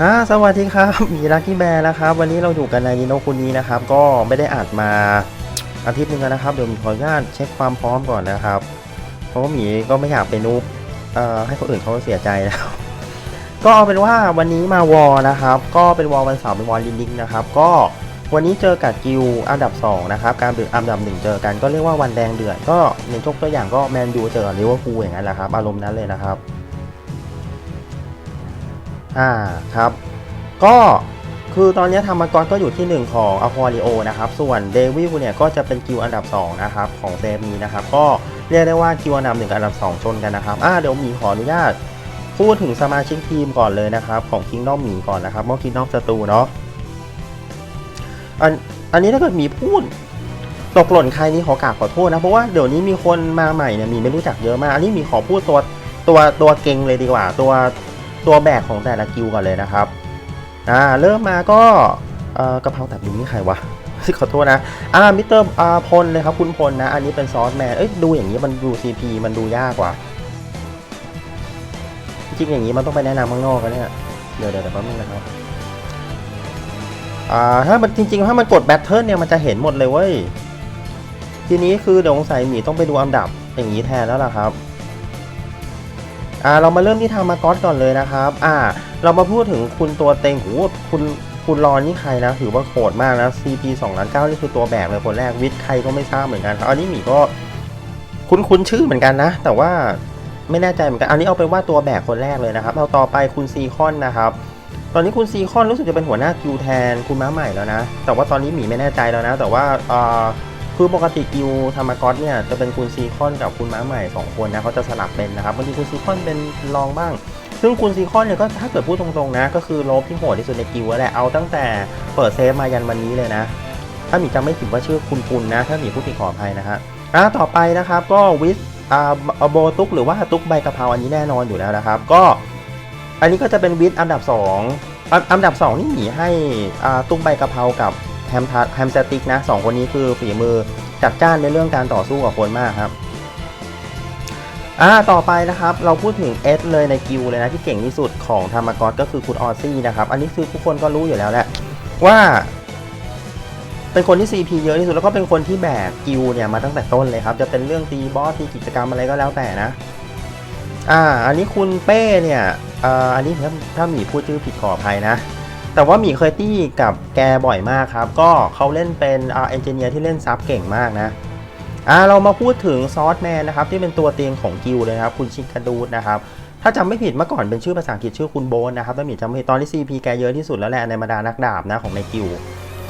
อ่าสวัสดีครับมีลักกี้แบร์นะครับ วันนี้เราอยู่กันในนิโนคุนี้นะครับ ก็ไม่ได้อัดมาอาทิตย์หนึงแล้วนะครับ เดี๋ยวมีขออนุญาตเช็คความพร้อมก่อนนะครับ เพราะว่าหมีก็ไม่อยากไปนูบให้คนอื่นเขาเสียใจแล้ว ก็เอาเป็นว่าวันนี้มาวอลนะครับ ก็เป็นวอลวันเสาร์เป็นวอลลินดิงนะครับ ก็วันนี้เจอกับกิวอันดับ 2 นะครับ การเดือดอันดับหนึ่งเจอกันก็เรียกว่าวันแดงเดือด ก็ในยกตัวอย่างก็แมนยูเจอกับลิเวอร์พูลอย่างนั้นแหละครับ อารมณ์นั้นเลยนะครับ อ่าครับ ก็คือตอนนี้ธรรมกรก็อยู่ที่ 1 ของอควาริโอนะครับ ส่วนเดวิลเนี่ยก็จะเป็นกิวอันดับ 2 นะครับ ของเซมีนะครับ ก็เรียกได้ว่ากิวอันดับหนึ่งกับอันดับ 2 ชนกันนะครับ อ่าเดี๋ยวหมีขออนุญาตพูดถึงสมาชิกทีมก่อนเลยนะครับ ของคิงด้อมหมีก่อนนะครับเมื่อคิงด้อมสตูเนาะอันอันนี้ถ้าเกิดหมีพูดตกหล่นใครนี่ขอกราบขอโทษนะ เพราะว่าเดี๋ยวนี้มีคนมาใหม่เนี่ยหมีไม่รู้จักเยอะมาก อันนี้หมีขอพูดตัวตัวตัวเก่งเลยดีกว่า ตัว ตัวแบกของแต่ละกิวก่อนเลยนะครับอ่าเริ่มมาก็เอ่อกะเพราตับลิงนี่ใครวะขอโทษนะอ่ามิสเตอร์อ่าพลเลยครับคุณพลนะ อันนี้เป็นซอสแมนเอ้ยดูอย่างนี้มันดู CP มันดูยากกว่า จริงอย่างนี้มันต้องไปแนะนำข้างนอกกันเนี่ยเดี๋ยวเดี๋ยวเดี๋ยวแป๊บนึงนะครับอ่าถ้ามันจริง ๆ ถ้ามันกดแบทเทิลเนี่ยมันจะเห็นหมดเลยเว้ยทีนี้คือเดี๋ยวสงสัยหมีต้องไปดูอันดับอย่างนี้แทนแล้วล่ะครับ อ่าเรามาเริ่มที่ทามากอสก่อนเลยนะครับ อ่า เรามาพูดถึงคุณตัวเต็งโหคุณคุณรอนนี่ใครนะถือว่าโหดมากนะ CP 2ล้านเก้านี่คือตัวแบกเลยคนแรกวิทย์ใครก็ไม่ทราบเหมือนกันครับอันนี้หมีก็คุ้นคุ้นชื่อเหมือนกันนะ แต่ว่าไม่แน่ใจเหมือนกัน อันนี้เอาเป็นว่าตัวแบกคนแรกเลยนะครับ เอาต่อไปคุณซีคอนนะครับ ตอนนี้คุณซีคอนรู้สึกจะเป็นหัวหน้ากิวแทนคุณม้าใหม่แล้วนะ แต่ว่าตอนนี้หมีไม่แน่ใจแล้วนะ แต่ว่าอ่า คือปกติกิวธรรมกอสเนี่ยจะเป็นคุณซีคอนกับคุณม้าใหม่สองคนนะเขาจะสลับเป็นนะครับบางทีคุณซีคอนเป็นรองบ้าง ซึ่งคุณซีคอนเนี่ยก็ถ้าเกิดพูดตรงๆนะ ก็คือโลบที่โหดที่สุดในกิวแหละเอาตั้งแต่เปิดเซฟมายันวันนี้เลยนะ ถ้าหมีจำไม่ผิดว่าชื่อคุณปุณนะ ถ้าหมีพูดผิดขออภัยนะฮะอะต่อไปนะครับก็วิสอ่าโบตุกหรือว่าตุกใบกะเพราอันนี้แน่นอนอยู่แล้วนะครับ ก็ อันนี้ก็จะเป็นวิสอันดับ 2 อันอันดับ 2 นี่หมีให้อ่าตุกใบกะเพรากับ แฮมทัแฮมสติกนะสองคนนี้คือฝีมือจัดจ้านในเรื่องการต่อสู้กับคนมากครับอ่าต่อไปนะครับเราพูดถึงเอสเลยในกิวเลยนะที่เก่งที่สุดของธรรมกรก็คือคุณออซี่นะครับอันนี้คือทุกคนก็รู้อยู่แล้วแหละว่า เป็นคนที่ CP เยอะที่สุดแล้วก็เป็นคนที่แบกกิวเนี่ยมาตั้งแต่ต้นเลยครับ จะเป็นเรื่องตีบอสตีกิจกรรมอะไรก็แล้วแต่นะอ่าอันนี้คุณเป้เนี่ยอ่าอันนี้ถ้าถ้าหมีพูดชื่อผิดขออภัยนะ แต่ว่าหมีเคยตี้กับแกบ่อยมากครับ ก็เขาเล่นเป็นอาเอนจิเนียร์ที่เล่นซับเก่งมากนะอ่าเรามาพูดถึงซอสแมนนะครับที่เป็นตัวเตียงของกิลเลยนะครับ คุณชิคาดูดนะครับ ถ้าจำไม่ผิดเมื่อก่อนเป็นชื่อภาษาอังกฤษชื่อคุณโบนนะครับถ้าหมีจำไม่ผิดตอนที่ CP แกเยอะที่สุดแล้วแหละในบรรดานักดาบนะของในกิล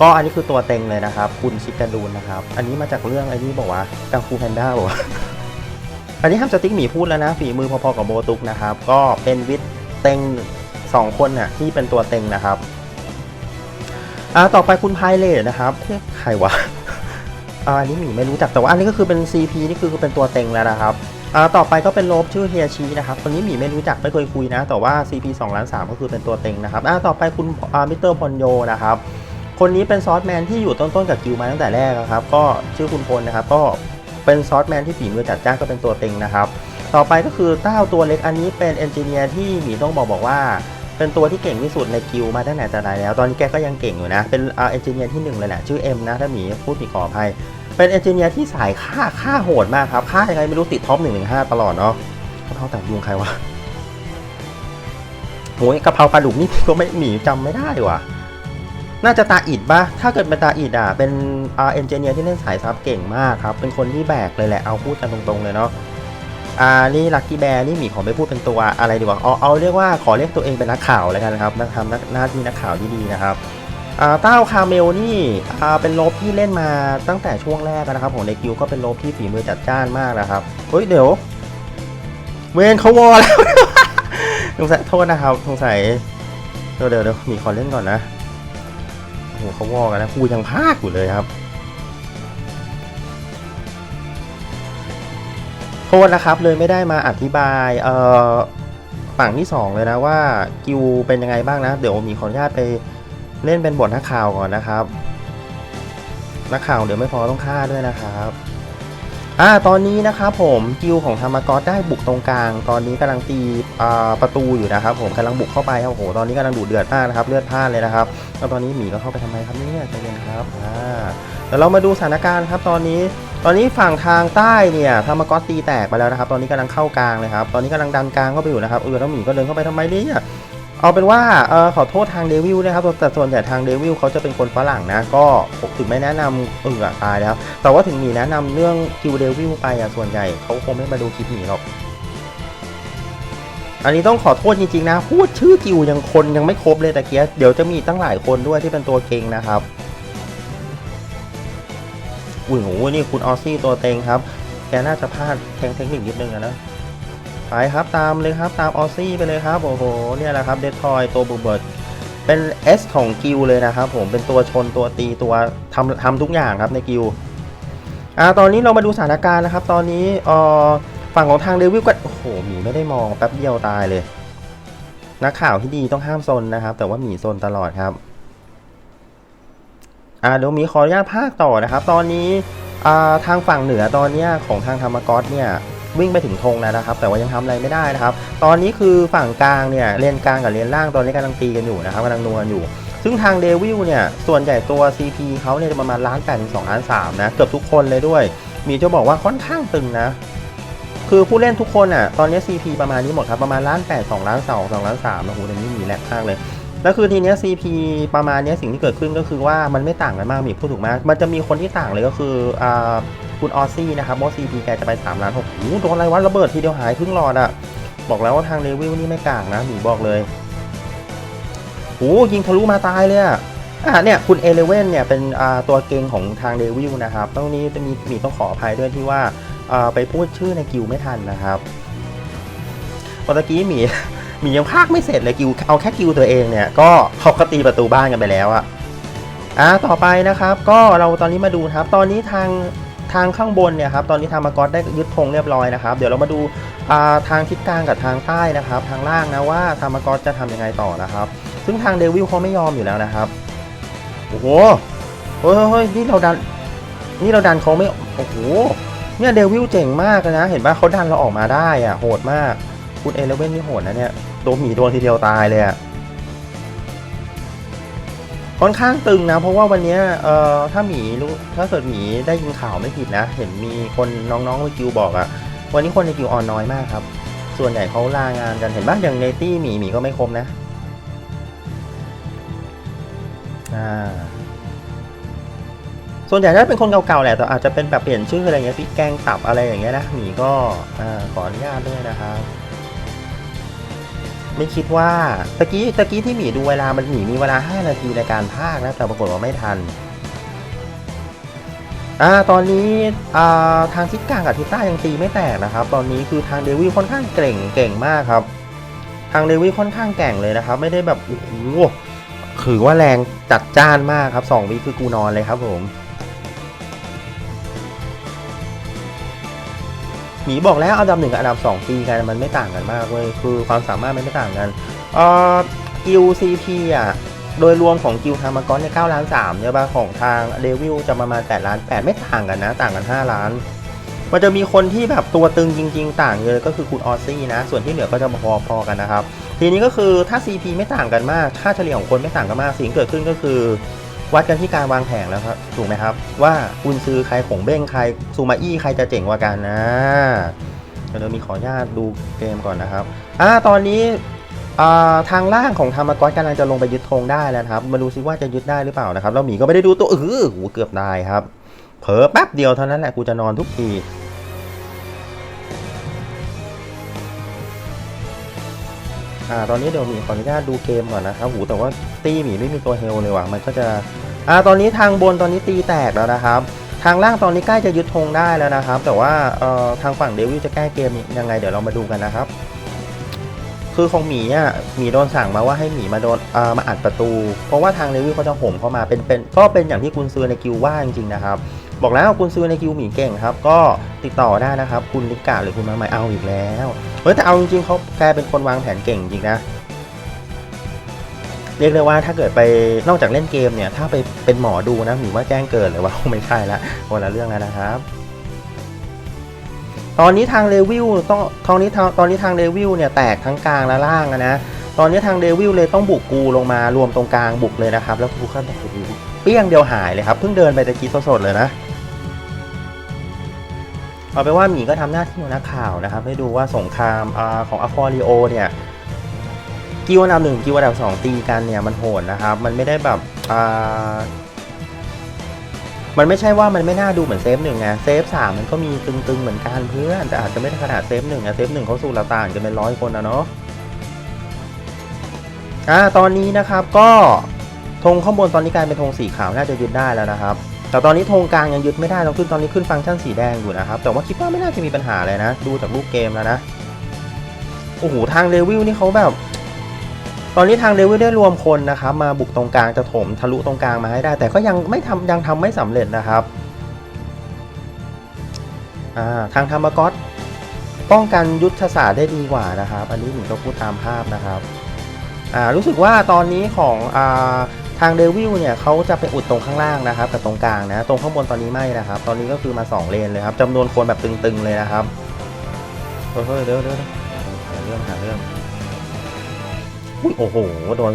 ก็อันนี้คือตัวเต็งเลยนะครับ คุณชิคาดูนนะครับ อันนี้มาจากเรื่องไอ้นี่บอกว่ากังฟูแพนด้าบอกว่าอันนี้ห้ามสติ๊กหมีพูดแล้วนะฝีมือพอๆกับโบตุกนะครับก็เป็นวิทย์เต็ง สองคนน่ะที่เป็นตัวเต็งนะครับอ่าต่อไปคุณไพเลตนะครับใครวะอาอันนี้หมีไม่รู้จักแต่ว่าอันนี้ก็คือเป็น CP นี่คือเป็นตัวเต็งแล้วนะครับอ่าต่อไปก็เป็นโลบชื่อเฮียชีนะครับคนนี้หมีไม่รู้จักไม่เคยคุยนะ แต่ว่า CP 2ล้าน3ก็คือเป็นตัวเต็งนะครับอ่าต่อไปคุณอ่ามิสเตอร์พลโยนะครับคนนี้เป็นซอสแมนที่อยู่ต้นๆกับกิวมาตั้งแต่แรกนะครับก็ชื่อคุณพลนะครับก็เป็นซอสแมนที่ฝีมือจัดจ้านก็เป็นตัวเต็งนะครับ ต่อไปก็คือเต้าตัวเล็กอันนี้เป็นเอนจิเนียร์ที่หมีต้องบอกบอกว่า เป็นตัวที่เก่งที่สุดในกิวมาตั้งแต่แต่ไหนแล้ว ตอนนี้แกก็ยังเก่งอยู่นะ เป็นอาเอนจิเนียร์ที่หนึ่งเลยแหละ ชื่อเอ็มนะถ้าหมีพูดผิดขออภัย เป็นเอนจิเนียร์ที่สายฆ่าฆ่าโหดมากครับฆ่ายังไงไม่รู้ติดท็อปหนึ่งหนึ่งห้าตลอดเนาะเขาเท่าแต่ยุงใครวะโอ้ยกะเพราปลาดุกนี่ก็ไม่หมีจำไม่ได้ว่ะน่าจะตาอิดปะถ้าเกิดเป็นตาอิดอะ เป็นอาเอนจิเนียร์ที่เล่นสายซับเก่งมากครับ เป็นคนที่แบกเลยแหละ เอาพูดกันตรงๆเลยเนาะ อ่านี่ลักกี้แบร์นี่หมีขอไม่พูดเป็นตัวอะไรดีกว่าเอาเอาเรียกว่าขอเรียกตัวเองเป็นนักข่าวแล้วกันนะครับนักทำนักหน้าที่นักข่าวที่ดีนะครับอ่าเต้าคาเมลนี่อ่าเป็นลบที่เล่นมาตั้งแต่ช่วงแรกนะครับของในกิวก็เป็นลบที่ฝีมือจัดจ้านมากนะครับเฮ้ยเดี๋ยวเวนเขาวอลแล้วสงสัยโทษนะครับสงสัยเดี๋ยวเดี๋ยวมีขอเล่นก่อนนะโอ้โหเขาวอลกันนะกูยังพากอยู่เลยครับ ทษนะครับเลยไม่ได้มาอธิบายเอ่อฝั่งที่สองเลยนะว่ากิวเป็นยังไงบ้างนะ เดี๋ยวมีขออนุญาตไปเล่นเป็นบทนักข่าวก่อนนะครับ นักข่าวเดี๋ยวไม่พอต้องฆ่าด้วยนะครับอ่าตอนนี้นะครับผมกิวของธรรมกอได้บุกตรงกลาง ตอนนี้กำลังตีประตูอยู่นะครับ ผมกำลังบุกเข้าไปครับโอ้โหตอนนี้กำลังดูเดือดมากนะครับ เลือดพล่านเลยนะครับแล้วตอนนี้หมีก็เข้าไปทำไมครับเนี่ยใจเย็นครับอ่าเดี๋ยวเรามาดูสถานการณ์ครับตอนนี้ ตอนนี้ฝั่งทางใต้เนี่ยธรรมกอสตีแตกไปแล้วนะครับ ตอนนี้กำลังเข้ากลางเลยครับ ตอนนี้กำลังดันกลางเข้าไปอยู่นะครับเออแล้วหมีก็เดินเข้าไปทำไมเนี่ยเอาเป็นว่าเออขอโทษทางเดวิลนะครับแต่ส่วนใหญ่ทางเดวิลเขาจะเป็นคนฝรั่งนะ ก็ถึงไม่แนะนำเออตายแล้วแต่ว่าถึงหมีแนะนำเรื่องกิวเดวิลไปอะส่วนใหญ่เขาคงไม่มาดูคลิปหมีหรอกอันนี้ต้องขอโทษจริงๆนะ พูดชื่อกิวยังคนยังไม่ครบเลยตะเกียเดี๋ยวจะมีตั้งหลายคนด้วยที่เป็นตัวเก่งนะครับ อุ้ยโหนี่คุณออซี่ตัวเต็งครับ แกน่าจะพลาดแทงเทคนิคนิดนึงนะไปครับตามเลยครับตามออซี่ไปเลยครับ โอ้โหเนี่ยแหละครับเดททอยตัวบุเบิร์ดเป็น S ของกิวเลยนะครับผมเป็นตัวชนตัวตีตัวทำทำทุกอย่างครับในกิวอ่าตอนนี้เรามาดูสถานการณ์นะครับ ตอนนี้ออฝั่งของทางเดวิลก็โอ้โหหมีไม่ได้มองแป๊บเดียวตายเลย นักข่าวที่ดีต้องห้ามซนนะครับ แต่ว่าหมีซนตลอดครับ อ่าเดี๋ยวมีขออนุญาตภาคต่อนะครับ ตอนนี้อ่าทางฝั่งเหนือตอนนี้ของทางธรรมกอสเนี่ยวิ่งไปถึงธงแล้วนะครับ แต่ว่ายังทำอะไรไม่ได้นะครับ ตอนนี้คือฝั่งกลางเนี่ยเลนกลางกับเลนล่างตอนนี้กำลังตีกันอยู่นะครับกำลังนัวกันอยู่ ซึ่งทางเดวิลเนี่ยส่วนใหญ่ตัว CP เขาเนี่ยจะประมาณล้านแปดถึงสองล้านสามนะเกือบทุกคนเลยด้วย มีจะบอกว่าค่อนข้างตึงนะคือผู้เล่นทุกคนอะตอนนี้ CP ประมาณนี้หมดครับประมาณล้านแปดสองล้านสองสองล้านสามโอ้โหต่นี่มีแลกมากเลย แล้วคือทีเนี้ย CP ประมาณเนี้ยสิ่งที่เกิดขึ้นก็คือว่ามันไม่ต่างกันมากมีพูดถูกไหมมันจะมีคนที่ต่างเลยก็คืออ่าคุณออซซี่นะครับเพราะ CP แกจะไป3ล้านหกโอ้โหโดนอะไรวะระเบิดทีเดียวหายครึ่งหลอดอะบอกแล้วว่าทางเลวิลนี่ไม่กลางนะหนูบอกเลยโอ้ยิงทะลุมาตายเลยอะอะเนี่ยคุณเอเลเว่นเนี่ยเป็นอ่าตัวเก่งของทางเดวิลนะครับตรงนี้จะมีมีต้องขออภัยด้วยที่ว่าอ่าไปพูดชื่อในกิวไม่ทันนะครับเมื่อกี้หมี มียังพากไม่เสร็จเลยกิวเอาแค่กิวตัวเองเนี่ยก็เขาก็ตีประตูบ้านกันไปแล้วอะอะต่อไปนะครับก็เราตอนนี้มาดูครับ ตอนนี้ทางทางข้างบนเนี่ยครับตอนนี้ทางมากอสได้ยึดธงเรียบร้อยนะครับเดี๋ยวเรามาดูาทางทิศกลางกับทางใต้นะครับ ทางล่างนะว่าทางมากอสจะทำยังไงต่อนะครับ ซึ่งทางเดวิลเขาไม่ยอมอยู่แล้วนะครับโอ้โหเฮ้ยเฮ้ยนี่เราดันนี่เราดันเขาไม่โอ้โหเนี่ยเดวิลเจ๋งมากนะ เห็นปะเขาดันเราออกมาได้อะโหดมากคุณเอเลเว่นนี่โหดนะเนี่ย โดนหมีโดนทีเดียวตายเลยอะค่อนข้างตึงนะ เพราะว่าวันนี้เอ่อถ้าหมีรู้ถ้าเกิดหมีได้ยินข่าวไม่ผิดนะ เห็นมีคนน้องๆในกิวบอกอะวันนี้คนในกิวออนน้อยมากครับ ส่วนใหญ่เขาลางานกันเห็นบ้างอย่างเนตี้หมีหมีก็ไม่ครบนะอ่าส่วนใหญ่ถ้าเป็นคนเก่าๆแหละแต่อาจจะเป็นแบบเปลี่ยนชื่ออะไรเงี้ยพี่แกงตับอะไรอย่างเงี้ยนะหมีก็อ่าขออนุญาตด้วยนะครับ ไม่คิดว่าตะกี้ตะกี้ที่หมีดูเวลามันหมีมีเวลา 5 นาทีในการพากนะแต่ปรากฏว่าไม่ทันอ่าตอนนี้อ่าทางทิศกลางกับทิศใต้ยังตีไม่แตกนะครับ ตอนนี้คือทางเดวิลค่อนข้างเก่งเก่งมากครับ ทางเดวิลค่อนข้างแก่งเลยนะครับ ไม่ได้แบบโอ้โหคือว่าแรงจัดจ้านมากครับ2วิคือกูนอนเลยครับผม หมีบอกแล้วอันดับหนึ่งกับอันดับสองตีกันมันไม่ต่างกันมากเว้ยคือความสามารถมันไม่ต่างกันเอ่อกิลซีพีอะโดยรวมของกิลทามากอนเนี่ย9ล้าน3เนี่ยป่ะของทางเดวิลจะประมาณ8ล้าน8ไม่ต่างกันนะ ต่างกัน 5 ล้าน มันจะมีคนที่แบบตัวตึงจริง ๆ ต่างเลยก็คือคุณออซซี่นะ ส่วนที่เหลือก็จะพอๆกันนะครับ ทีนี้ก็คือถ้า CP ไม่ต่างกันมาก ค่าเฉลี่ยของคนไม่ต่างกันมากสิ่งเกิดขึ้นก็คือ วัดกันที่การวางแผนแล้วครับถูกไหมครับ ว่าคุณซื้อใครของเบ้งใครซูมาอี้ใครจะเจ๋งกว่ากันนะเดี๋ยวมีขออนุญาตดูเกมก่อนนะครับอ่าตอนนี้อ่าทางล่างของธรรมกรกำลังจะลงไปยึดธงได้แล้วครับ มาดูซิว่าจะยึดได้หรือเปล่านะครับแล้วหมีก็ไม่ได้ดูตัวเออหูเกือบได้ครับเผลอแป๊บเดียวเท่านั้นแหละกูจะนอนทุกทีอ่าตอนนี้เดี๋ยวมีขออนุญาตดูเกมก่อนนะครับหูแต่ว่าตีหมีไม่มีตัวเฮลเลยว่ะมันก็จะ อ่าตอนนี้ทางบนตอนนี้ตีแตกแล้วนะครับ ทางล่างตอนนี้ใกล้จะยึดธงได้แล้วนะครับ แต่ว่าเอ่อทางฝั่งเดวิลจะแก้เกมยังไงเดี๋ยวเรามาดูกันนะครับ คือของหมีอะหมีโดนสั่งมาว่าให้หมีมาโดนเอ่อมาอัดประตู เพราะว่าทางเดวิลเขาจะโหมเข้ามาเป็นเป็นก็เป็นอย่างที่คุณซื้อในกิวว่าจริงๆนะครับบอกแล้วคุณซื้อในกิวหมีเก่งครับ ก็ติดต่อได้นะครับ คุณลิกาหรือคุณมาใหม่เอาอีกแล้วเฮ้ยแต่เอาจริงๆเขาแกเป็นคนวางแผนเก่งจริงนะ เรียกได้ว่าถ้าเกิดไปนอกจากเล่นเกมเนี่ย ถ้าไปเป็นหมอดูนะหมีว่าแจ้งเกิดเลยว่าไม่ใช่ละคนละเรื่องแล้วนะครับ ตอนนี้ทางเดวิลต้องตอนนี้ตอนนี้ทางเดวิลเนี่ยแตกทั้งกลางและล่างอะนะตอนนี้ทางเดวิลเลยต้องบุกกูลงมารวมตรงกลางบุกเลยนะครับ แล้วกูก็โอ้โหเปี้ยงเดียวหายเลยครับเพิ่งเดินไปตะกี้สดๆเลยนะเอาไปนว่าหมีก็ทำหน้าที่นักข่าวนะครับ ให้ดูว่าสงครามอของอควาริโอเนี่ย กิวอันดับหนึ่งกิวอันดับสองตีกันเนี่ยมันโหดนะครับ มันไม่ได้แบบอ่ามันไม่ใช่ว่ามันไม่น่าดูเหมือนเซฟหนึ่งไงเซฟสามมันก็มีตึงๆเหมือนกันเพื่อนแต่อาจจะไม่ได้ขนาดเซฟหนึ่งอะเซฟหนึ่งเขาสู้เราต่างกันเป็นร้อยคนนะเนาะอ่าตอนนี้นะครับก็ธงข้างบนตอนนี้กลายเป็นธงสีขาวน่าจะยึดได้แล้วนะครับ แต่ตอนนี้ธงกลางยังยึดไม่ได้เราขึ้นตอนนี้ขึ้นฟังก์ชันสีแดงอยู่นะครับ แต่ว่าคิดว่าไม่น่าจะมีปัญหาเลยนะ ดูจากรูปเกมแล้วนะโอ้โหทางเลวิลนี่เขาแบบ ตอนนี้ทางเดวิลได้รวมคนนะครับมาบุกตรงกลางจะถมทะลุตรงกลางมาให้ได้ แต่ก็ยังไม่ทำยังทำไม่สำเร็จนะครับาทางธรรมก๊อตป้องกันยุทธศาสตร์ได้ดีกว่านะครับ อันนี้ผมก็พูดตามภาพนะครับรู้สึกว่าตอนนี้ของอาทางเดวิลเนี่ยเขาจะไปอุดตรงข้างล่างนะครับกับตรงกลางนะ ตรงข้างบนตอนนี้ไม่นะครับ ตอนนี้ก็คือมาสองเลนเลยครับจำนวนคนแบบตึงๆเลยนะครับเฮ้ยเดี๋ยวเดี๋ยวเดี๋ยวหาเรื่องหาเรื่อง อุ๊ยโอ้โห โดน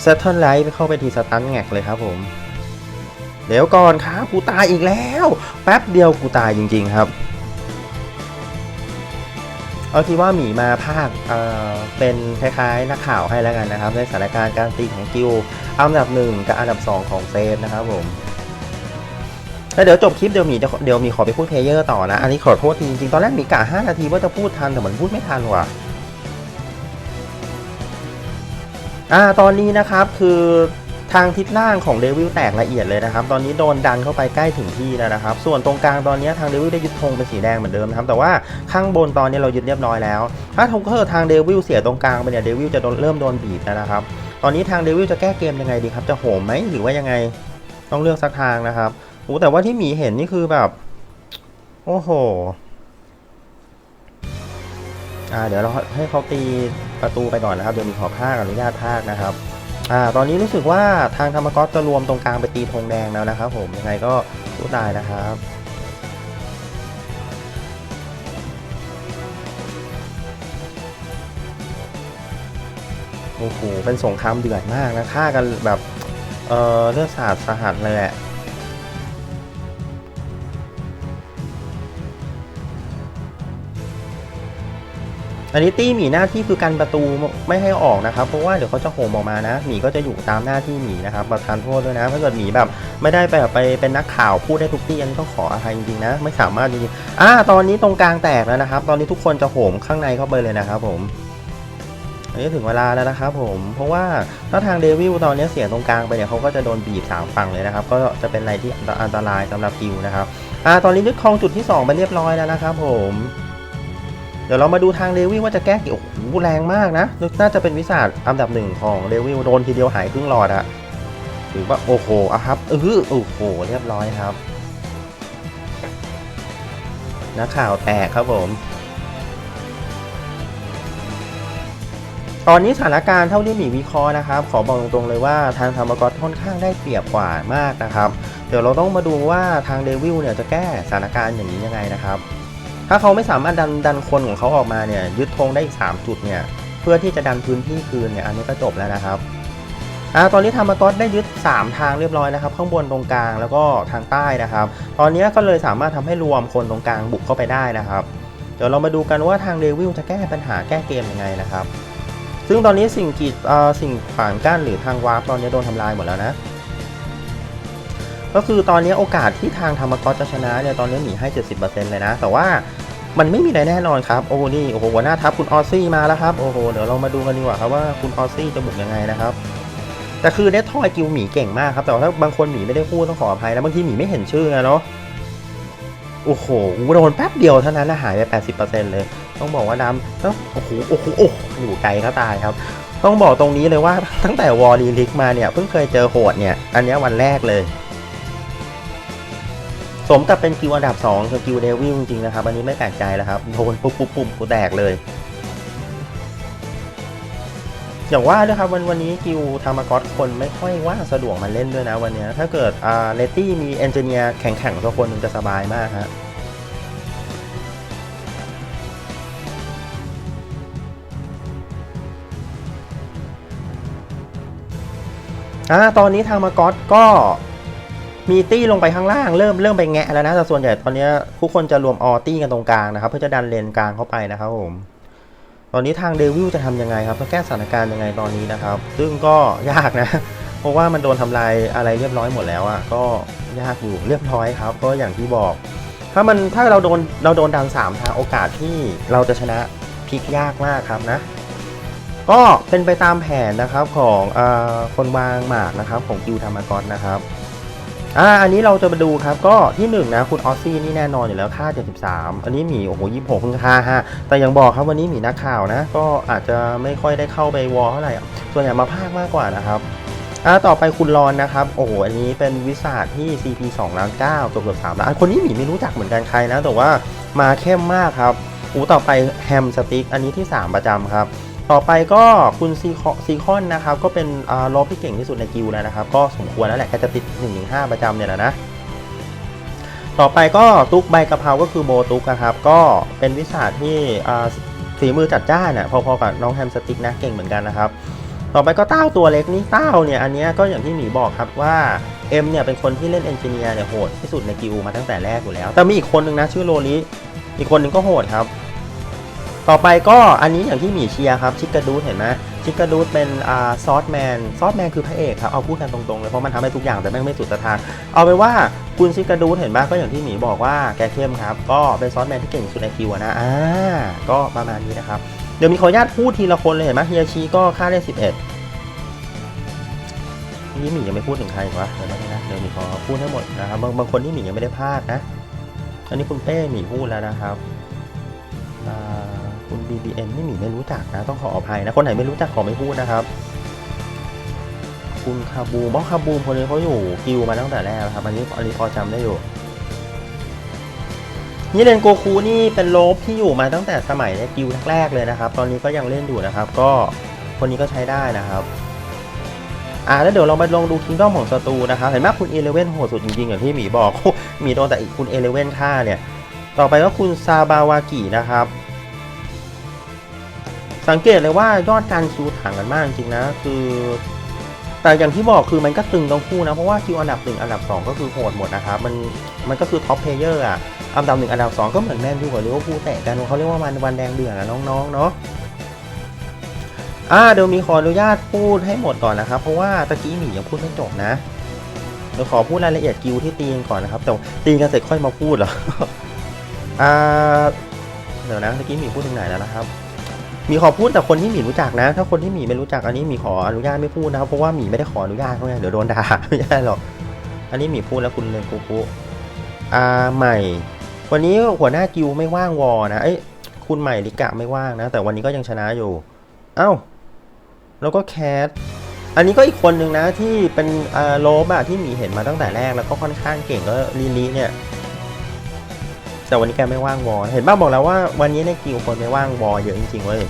เซตเทิลไลท์เข้าไปทีสตันแงกเลยครับผมเดี๋ยวก่อนครับกูตายอีกแล้ว แป๊บเดียวกูตายจริง ๆครับ เอาที่ว่าหมีมาภาคเอ่อเป็นคล้ายๆ นักข่าวให้แล้วกันนะครับ ในสถานการณ์การตีของกิลอันดับหนึ่งกับอันดับสองของเซฟนะครับผมแล้วเดี๋ยวจบคลิปเดี๋ยวหมีจะเดี๋ยวหมีขอไปพูดเพลเยอร์ต่อนะ อันนี้ขอโทษทีจริงๆ ตอนแรกหมีกะ5นาทีว่าจะพูดทันแต่เหมือนพูดไม่ทันว่ะ อ่าตอนนี้นะครับคือทางทิศล่างของเดวิลแตกละเอียดเลยนะครับ ตอนนี้โดนดันเข้าไปใกล้ถึงที่แล้วนะครับ ส่วนตรงกลางตอนนี้ทางเดวิลได้ยึดธงเป็นสีแดงเหมือนเดิมนะครับ แต่ว่าข้างบนตอนนี้เรายึดเรียบร้อยแล้ว ถ้าธงเกิดทางเดวิลเสียตรงกลางไปเนี่ยเดวิลจะเริ่มโดนบีบแล้วนะครับ ตอนนี้ทางเดวิลจะแก้เกมยังไงดีครับ จะโหมไหมหรือว่ายังไง ต้องเลือกสักทางนะครับโอ้แต่ว่าที่หมีเห็นนี่คือแบบ โอ้โห อ่าเดี๋ยวเราให้เขาตีประตูไปก่อนนะครับเดี๋ยวมีขอภาคอนุญาตภาคนะครับอ่าตอนนี้รู้สึกว่าทางธรรมก๊อตจะรวมตรงกลางไปตีธงแดงแล้วนะครับ ผมยังไงก็สู้ตายนะครับโอ้โหเป็นสงครามเดือดมากนะฆ่ากันแบบเออเลือดสาดสาหัสเลยแหละ อันนี้ตี้หมีหน้าที่คือกันประตูไม่ให้ออกนะครับเพราะว่าเดี๋ยวเขาจะโหมออกมานะหมีก็จะอยู่ตามหน้าที่หมีนะครับประทานโทษด้วยนะถ้าเกิดหมีแบบไม่ได้ไปแบบไปเป็นนักข่าวพูดได้ทุกที่อันนี้ต้องขออภัยจริงๆนะ ไม่สามารถจริงๆอ่าตอนนี้ตรงกลางแตกแล้วนะครับ ตอนนี้ทุกคนจะโหมข้างในเข้าไปเลยนะครับผมอันนี้ถึงเวลาแล้วนะครับผมเพราะว่าถ้าทางเดวิลตอนนี้เสียตรงกลางไปเนี่ยเขาก็จะโดนบีบสามฝั่งเลยนะครับก็จะเป็นอะไรที่อันตรายสำหรับกิวนะครับอ่าตอนนี้ยึดครองจุดที่ 2 ไปเรียบร้อยแล้วนะครับผม เดี๋ยวเรามาดูทางเดวิลว่าจะแก้กี่โอ้โหแรงมากนะน่าจะเป็นวิสาดอันดับหนึ่งของเดวิลโดนทีเดียวหายครึ่งหลอดอะถือว่าโอ้โหอะครับเออโอ้โหเรียบร้อยครับนักข่าวแตกครับผม ตอนนี้สถานการณ์เท่าที่หมีวิเคราะห์นะครับ ขอบอกตรงๆเลยว่าทางธรรมกรค่อนข้างได้เปรียบกว่ามากนะครับ เดี๋ยวเราต้องมาดูว่าทางเดวิลเนี่ยจะแก้สถานการณ์อย่างนี้ยังไงนะครับ ถ้าเขาไม่สามารถดันดันคนของเขาออกมาเนี่ยยึดธงได้อีก 3 จุดเนี่ยเพื่อที่จะดันพื้นที่คืนเนี่ยอันนี้ก็จบแล้วนะครับอ่าตอนนี้ธรรมกรได้ยึด 3 ทางเรียบร้อยนะครับ ข้างบนตรงกลางแล้วก็ทางใต้นะครับ ตอนนี้ก็เลยสามารถทำให้รวมคนตรงกลางบุกเข้าไปได้นะครับ เดี๋ยวเรามาดูกันว่าทางเดวิลจะแก้ปัญหาแก้เกมยังไงนะครับ ซึ่งตอนนี้สิ่งกีดสิ่งขวางกั้นหรือทางวาร์ปตอนนี้โดนทำลายหมดแล้วนะ ก็คือตอนนี้โอกาสที่ทางธรรมกรจะชนะเนี่ยตอนนี้หมีให้ 70%เลยนะ แต่ว่ามันไม่มีอะไรแน่นอนครับ โอ้โหนี่โอ้โหหัวหน้าทัพคุณออซี่มาแล้วครับโอ้โหเดี๋ยวเรามาดูกันดีกว่าครับว่าคุณออซี่จะบุกยังไงนะครับแต่คือเดททอยกิลหมีเก่งมากครับ แต่ว่าถ้าบางคนหมีไม่ได้พูดต้องขออภัยนะบางทีหมีไม่เห็นชื่อไงเนาะโอ้โหโดนแป๊บเดียวเท่านั้นนะหายไป 80%เลย ต้องบอกว่าดำต้องโอ้โหโอ้โหโอ้โหอยู่ไกลก็ตายครับ ต้องบอกตรงนี้เลยว่าตั้งแต่วอร์ลีลิกมาเนี่ยเพิ่งเคยเจอโหดเนี่ย อันนี้วันแรกเลย สมกับเป็นคิวอันดับ2คือคิวเดวิลจริงๆนะครับ อันนี้ไม่แปลกใจแล้วครับ โดนปุ๊บปุ๊บปุ๊บกูแตกเลย อย่างว่าด้วยครับวันวันนี้กิวธรรมกอตคนไม่ค่อยว่างสะดวกมาเล่นด้วยนะวันนี้ถ้าเกิดอ่าเลตตี้มีเอนจิเนียร์แข็งๆสักคนหนึ่งจะสบายมากฮะอ่าตอนนี้ทางมากอตก็ มีตี้ลงไปข้างล่างเริ่มเริ่มไปแงะแล้วนะแต่ส่วนใหญ่ตอนนี้ทุกคนจะรวมออตี้กันตรงกลางนะครับ เพื่อจะดันเลนกลางเข้าไปนะครับผมตอนนี้ทางเดวิลจะทำยังไงครับจะแก้สถานการณ์ยังไงตอนนี้นะครับ ซึ่งก็ยากนะ เพราะว่ามันโดนทำลายอะไรเรียบร้อยหมดแล้วอะ่ะก็ยากอยู่เรียบร้อยครับ ก็อย่างที่บอก ถ้ามันถ้าเราโดนเราโดนดันสามทางโอกาสที่เราจะชนะพลิกยากมากครับนะก็เป็นไปตามแผนนะครับของอคนวางหมากนะครับของกิวธรรมกรนะครับ อ่าอันนี้เราจะมาดูครับก็ที่1นงนะคุณออสซี่นี่แน่นอนอยู่แล้วค่า 73 อันนี้หมีโอ้โหยี่หกเพิ่งค่าฮะแต่ยังบอกครับวันนี้หมีนักข่าวนะ ก็อาจจะไม่ค่อยได้เข้าไปวอลเท่าไหร่ส่วนใหญ่มาภาคมากกว่านะครับอ่าต่อไปคุณรอนนะครับโอ้โหอันนี้เป็นวิสาทที่ CP 2ล้าน9ตัวเกือบ3ล้านคนนี้หมีไม่รู้จักเหมือนกันใครนะ แต่ว่ามาเข้มมากครับอูต่อไปแฮมสติ๊กอันนี้ที่ 3 ประจำครับ ต่อไปก็คุณซีคอซีคอนนะครับก็เป็นอ่าลบที่เก่งที่สุดในกิลแล้วนะครับ ก็สมควรแล้วแหละแค่จะติด1นถึงหประจำเนี่ยแหละนะ ต่อไปก็ตุ๊กใบกะเพราก็คือโบตุ๊กนะครับก็เป็นวิสาที่ฝีมือจัดจ้านอะพอๆกับน้องแฮมสติ๊กนะเก่งเหมือนกันนะครับ ต่อไปก็เต้าตัวเล็กนี่เต้าเนี่ยอันนี้ก็อย่างที่หมีบอกครับว่าเอ็มเนี่ยเป็นคนที่เล่นเอนจิเนียร์เนี่ยโหดที่สุดในกิลมาตั้งแต่แรกอยู่แล้ว แต่มีอีกคนนึงนะชื่อโรลิอีกคนนึงก็โหดครับ ต่อไปก็อันนี้อย่างที่หมีเชียร์ครับชิกกาดูดเห็นไหมชิกกาดูดเป็นอ่าซอสแมนซอสแมนคือพระเอกครับเอาพูดกันตรงๆเลยเพราะมันทำให้ทุกอย่างแต่แม่งไม่สุดทางเอาไปว่าคุณชิกกาดูดเห็นไหมก็อย่างที่หมีบอกว่าแกเข้มครับ ก็เป็นซอสแมนที่เก่งสุดในคิวนะอ่าก็ประมาณนี้นะครับเดี๋ยวมีขออนุญาตพูดทีละคนเลยเห็นไหมเฮียชีก็ค่าได้ 11นี่หมียังไม่พูดถึงใครอีกวะเดี๋ยวนะนะเดี๋ยวมีขอพูดให้หมดนะครับบางบางคนที่หมียังไม่ได้พลาดนะ อันนี้คุณเป้หมีพูดแล้วนะครับอ่า คุณ BBN นี่หมีไม่รู้จักนะ ต้องขออภัยนะ คนไหนไม่รู้จักขอไม่พูดนะครับ คุณคาบูมเพราะคาบูมคนนี้เขาอยู่กิวมาตั้งแต่แรกแล้วครับ อันนี้อันนี้พอจำได้อยู่ นี่เลนโกคูนี่เป็นโลบที่อยู่มาตั้งแต่สมัยในกิวแรกๆเลยนะครับ ตอนนี้ก็ยังเล่นอยู่นะครับ ก็คนนี้ก็ใช้ได้นะครับอ่าแล้วเดี๋ยวเรามาลองดูคิงด้อมของศัตรูนะครับ เห็นไหมคุณเอเลเว่นโหดสุดจริงๆ อย่างที่หมีบอกหมีโดนแต่อีกคุณเอเลเว่นฆ่าเนี่ย ต่อไปก็คุณซาบาวากินะครับ สังเกตเลยว่ายอดการคิวต่างกันมากจริงนะ คือแต่อย่างที่บอกคือมันก็ตึงทั้งคู่นะ เพราะว่าคิวอันดับหนึ่งอันดับสองก็คือโหดหมดนะครับ มันมันก็คือท็อปเพลเยอร์อะอันดับหนึ่งอันดับสองก็เหมือนแมนยูกับลิเวอร์พูลแตะกันเขาเรียกว่ามันวันแดงเดือดนะน้องๆเนาะอ่าเดี๋ยวมีขออนุญาตพูดให้หมดก่อนนะครับ เพราะว่าตะกี้หมียังพูดไม่จบนะเดี๋ยวขอพูดรายละเอียดกิวที่ตีกันก่อนนะครับ แต่ตีกันเสร็จค่อยมาพูดเหรออ่าเดี๋ยวนะตะกี้หมีพูดถึงไหนแล้วนะครับ มีขอพูดแต่คนที่หมีรู้จักนะ ถ้าคนที่หมีไม่รู้จักอันนี้หมีขออนุญาตไม่พูดนะครับเพราะว่าหมีไม่ได้ขออนุญาตเขาไงเดี๋ยวโดนด่าไม่ใช่หรอกอันนี้หมีพูดแล้วคุณเลนกูกูอ่าใหม่ วันนี้หัวหน้ากิวไม่ว่างวอนะเอ้ยคุณใหม่ลิกะไม่ว่างนะ แต่วันนี้ก็ยังชนะอยู่ เอ้า แล้วก็แคทอันนี้ก็อีกคนหนึ่งนะที่เป็นอ่าโลบอะที่หมีเห็นมาตั้งแต่แรกแล้วก็ค่อนข้างเก่งก็ลีลีเนี่ย แต่วันนี้แกไม่ว่างวอเห็นบ้าบอกแล้วว่าวันนี้ในกิวคนไม่ว่างวอเยอะจริงๆเว้ย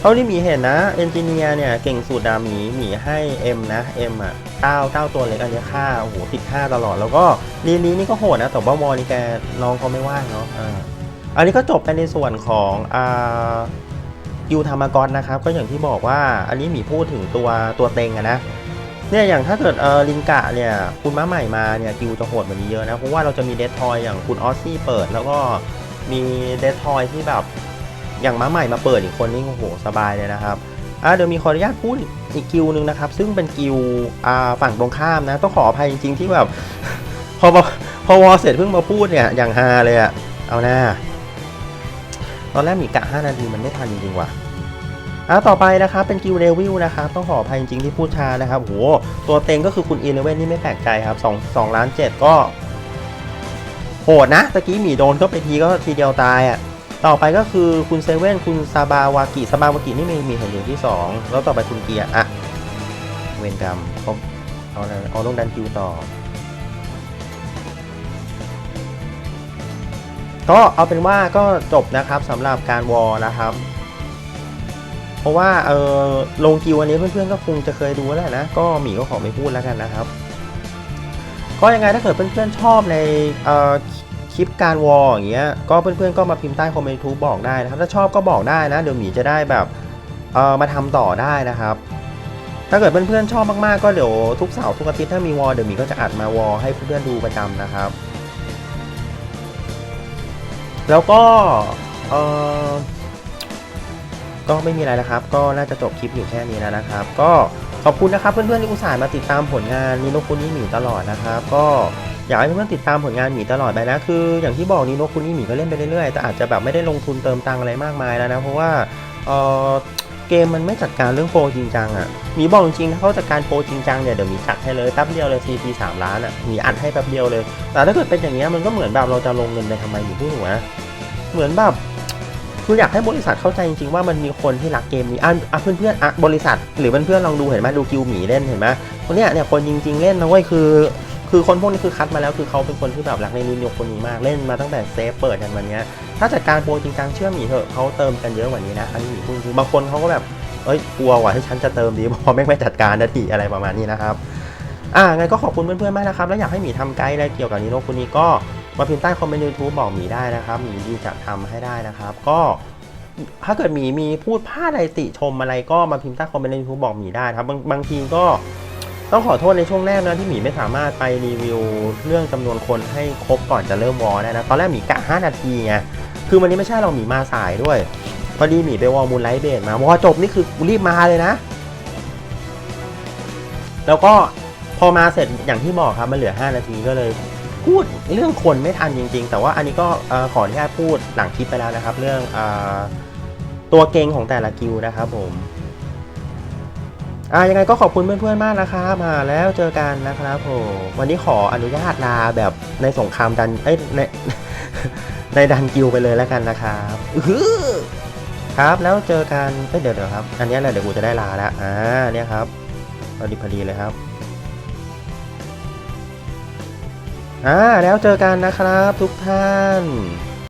เท่าที่มีเห็นนะเอนจิเนียร์เนี่ยเก่งสุดดาหมีหมีให้เอ็มนะเอ็มอะเก้าเก้าตัวเล็กอันนี้ค่าโอ้โหติดค่าตลอดแล้วก็ลีลีนี่ก็โหดนะแต่ว่าวอนี่แกน้องเขาไม่ว่างเนาะอ่าอันนี้ก็จบไปในส่วนของอ่ายูธรรมกรนะครับ ก็อย่างที่บอกว่าอันนี้หมีพูดถึงตัวตัวเต็งอะนะ เนี่ยอย่างถ้าเกิดเออลินกะเนี่ยคุณม้าใหม่มาเนี่ยกิวจะโหดกว่านี้เยอะนะ เพราะว่าเราจะมีเดททอยอย่างคุณออสซี่เปิด แล้วก็มีเดททอยที่แบบอย่างม้าใหม่มาเปิดอีกคนนี่โอ้โหสบายเลยนะครับอะเดี๋ยวมีขออนุญาตพูดอีกกิวหนึ่งนะครับ ซึ่งเป็นกิวอ่าฝั่งตรงข้ามนะ ต้องขออภัยจริง ๆ ที่แบบพอพอพอวอเสร็จเพิ่งมาพูดเนี่ยอย่างฮาเลยอะเอาหน้าตอนแรกมีกะ 5 นาทีมันไม่ทันจริงๆว่ะ อะต่อไปนะครับเป็นกิวเรวิลนะครับต้องขออภัยจริงๆที่พูดช้านะครับโหตัวเต็งก็คือคุณอีเลเว่นนี่ไม่แปลกใจครับ2 2ล้าน7ก็โหดนะตะกี้หมีโดนก็ไปทีก็ทีเดียวตายอะต่อไปก็คือคุณเซเว่นคุณซาบาวากิซาบาวากินี่มีมีเห็นอยู่ที่ 2 แล้วต่อไปคุณเกียร์อะเวนกรรมเขาเอาเอาลงดันคิวต่อ ก็เอาเป็นว่าก็จบนะครับสำหรับการวอลนะครับ เพราะว่าเออลงคิวอันนี้เพื่อนๆก็คงจะเคยดูแล้วนะ ก็หมีก็ขอไม่พูดแล้วกันนะครับ ก็ยังไงถ้าเกิดเพื่อนๆชอบในเออคลิปการวอลอย่างเงี้ยก็เพื่อนๆก็มาพิมพ์ใต้คอมเมนต์ทูบบอกได้นะครับ ถ้าชอบก็บอกได้นะเดี๋ยวหมีจะได้แบบเออมาทำต่อได้นะครับ ถ้าเกิดเพื่อนๆชอบมากๆก็เดี๋ยวทุกเสาร์ทุกอาทิตย์ถ้ามีวอลเดี๋ยวหมีก็จะอัดมาวอลให้เพื่อนๆดูประจำนะครับ แล้วก็เออ ก็ไม่มีอะไรแล้วครับ ก็น่าจะจบคลิปอยู่แค่นี้แล้วนะครับ ก็ขอบคุณนะครับเพื่อนๆที่อุตส่าห์มาติดตามผลงานนิโนคุนี่หมีตลอดนะครับ ก็อยากให้เพื่อนๆติดตามผลงานหมีตลอดไปนะคืออย่างที่บอกนิโนคุนี่หมีก็เล่นไปเรื่อยๆแต่อาจจะแบบไม่ได้ลงทุนเติมตังอะไรมากมายแล้วนะเพราะว่าเออเกมมันไม่จัดการเรื่องโปรจริงจังอะหมีบอกจริงๆถ้าเขาจัดการโปรจริงจังเนี่ยเดี๋ยวหมีจัดให้เลยแป๊บเดียวเลย CP 3ล้านอะหมีอัดให้แป๊บเดียวเลย แต่ถ้าเกิดเป็นอย่างเงี้ยมันก็เหมือนแบบเราจะลงเงินไปทำไมหมีพูดถูกไหมเหมือนแบบ คืออยากให้บริษัทเข้าใจจริงๆว่ามันมีคนที่รักเกมนี้อะอะเพื่อนๆอะบริษัท หรือเพื่อนๆลองดูเห็นไหมดูกิวหมีเล่นเห็นไหมคนเนี้ยเนี่ยคนจริง ๆเล่นนะเว้ยคือ คือคนพวกนี้คือคัดมาแล้วคือเขาเป็นคนที่แบบรักในนิวคนนี้มากเล่นมาตั้งแต่เซฟเปิดกันวันเนี้ยถ้าจัดการโปรจริงจังเชื่อหมีเถอะเขาเติมกันเยอะกว่านี้นะอันนี้หมีพูดจริงบางคนเขาก็แบบเอ้ยกลัวว่ะที่ฉันจะเติมดีพอไม่ไม่จัดการนาทีอะไรประมาณนี้นะครับอ่างั้นก็ขอบคุณเพื่อนๆมากนะครับแล้วอยากให้หมีทำไกด์อะไรเกี่ยวกับนิโนคุนี้ก็ มาพิมพ์ใต้คอมเมนต์ยูทูบบอกหมีได้นะครับหมีดีจะทำให้ได้นะครับ ก็ถ้าเกิดหมีมีพูดพลาดอะไรติชมอะไรก็มาพิมพ์ใต้คอมเมนต์ในยูทูบบอกหมีได้ครับบางบางทีก็ต้องขอโทษในช่วงแรกนะที่หมีไม่สามารถไปรีวิวเรื่องจำนวนคนให้ครบก่อนจะเริ่มวอลได้นะตอนแรกหมีกะ 5 นาทีไงคือวันนี้ไม่ใช่เราหมีมาสายด้วย พอดีหมีไปวอลมูลไลท์เบสมาวอลจบนี่คือรีบมาเลยนะ แล้วก็พอมาเสร็จอย่างที่บอกครับมันเหลือ 5 นาทีก็เลย พูดเรื่องคนไม่ทันจริง ๆ แต่ว่าอันนี้ก็ขออนุญาตพูดหลังคลิปไปแล้วนะครับ เรื่องอตัวเกงของแต่ละกิวนะครับผมอ่ายังไงก็ขอบคุณเพื่อนๆมากนะครับมาแล้วเจอกันนะครับผมวันนี้ขออนุญาตลาแบบในสงครามดันเอ้ยในในดันกิวไปเลยแล้วกันนะครับครับแล้วเจอกันเดี๋ยวเดี๋ยวครับ อันนี้แหละเดี๋ยวกูจะได้ลาแล้วอ่าเนี่ยครับพอดีพอดีเลยครับ อ่าแล้วเจอกันนะครับทุกท่าน